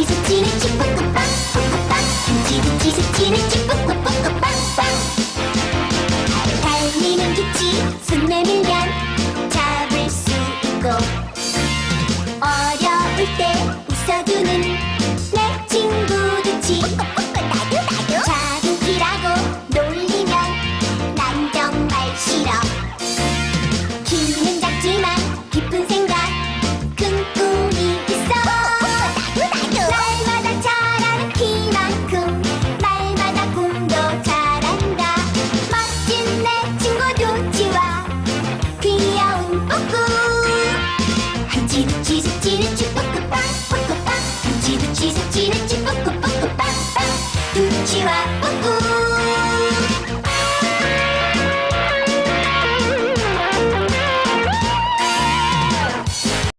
치즈찌릿찌 뽀뽀빵 뽀뽀빵 김치도 치즈찌릿찌 뽀뽀뽀뽀빵 빵 달리는 김치 두치두치 두치두치 뽀꾸빵 뽀꾸빵 두치두치 두치두치 뽀꾸뽀꾸빵빵 두치와 뽀꾸